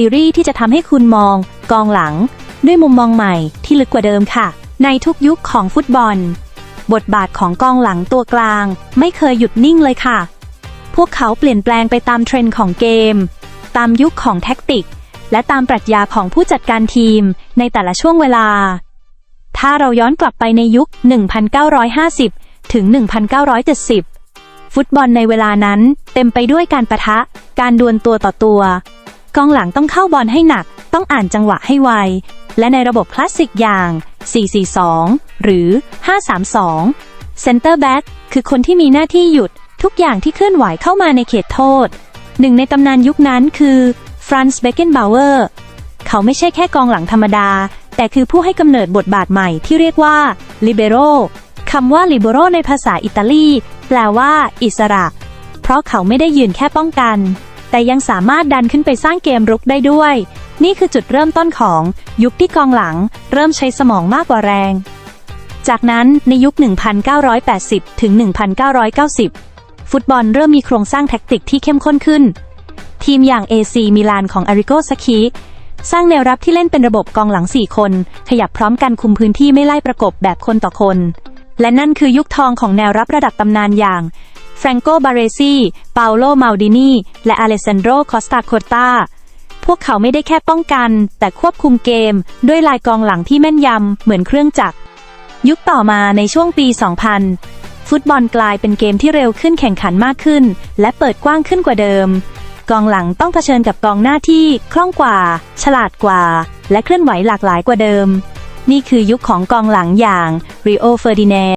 ซีรีส์ที่จะทำให้คุณมอง กองหลัง ด้วยมุมมองใหม่ที่ลึกกว่าเดิมค่ะ ในทุกยุคของฟุตบอล บทบาทของกองหลังตัวกลาง ไม่เคยหยุดนิ่งเลยค่ะ พวกเขาเปลี่ยนแปลงไปตามเทรนด์ของเกม ตามยุคของแท็กติก และตามปรัชญาของผู้จัดการทีมในแต่ละช่วงเวลา ถ้าเราย้อนกลับไปในยุค 1950 ถึง 1970 ฟุตบอลในเวลานั้นเต็มไปด้วยการประทะ การดวลตัวต่อตัว กองหลังต้องเข้าบอลให้หนัก ต้องอ่านจังหวะให้ไว และในระบบคลาสสิกอย่าง 442 หรือ 532เซนเตอร์แบ็กคือคนที่มีหน้าที่หยุดทุกอย่างที่เคลื่อนไหวเข้ามาในเขตโทษ หนึ่งในตำนานยุคนั้นคือฟรานซ์เบเกนบาวเวอร์ เขาไม่ใช่แค่กองหลังธรรมดา แต่คือผู้ให้กำเนิดบทบาทใหม่ที่เรียกว่า libero คำว่า libero ในภาษาอิตาลี แปลว่า อิสระ เพราะเขาไม่ได้ยืนแค่ป้องกัน แต่ยังสามารถดันขึ้นไปสร้างเกมรุกได้ด้วย นี่คือจุดเริ่มต้นของยุคที่กองหลัง เริ่มใช้สมองมากกว่าแรง จากนั้นในยุค 1980 ถึง 1990 ฟุตบอลเริ่มมีโครงสร้างแท็กติกที่เข้มข้นขึ้น ทีมอย่าง AC มิลานของอาริโกซาคิสร้างแนวรับที่เล่นเป็นระบบกองหลัง 4 คน ขยับพร้อมกันคุมพื้นที่ไม่ไล่ประกบแบบคนต่อคน และนั่นคือยุคทองของแนวรับระดับตำนานอย่าง แฟรงโก บาเรซีเปาโล มาลดินี และอเลสซานโดคอสตาโคตาพวกเขาไม่ได้แค่ป้องกัน แต่ควบคุมเกม ด้วยลายกองหลังที่แม่นยำ เหมือนเครื่องจักร ยุคต่อมาในช่วงปี 2000 ฟุตบอลกลายเป็นเกมที่เร็วขึ้นแข่งขันมากขึ้น และเปิดกว้างขึ้นกว่าเดิม กองหลังต้องเผชิญกับกองหน้าที่คล่องกว่า ฉลาดกว่า และเคลื่อนไหวหลากหลายกว่าเดิม นี่คือยุคของกองหลังอย่างริโอเฟอร์ดิน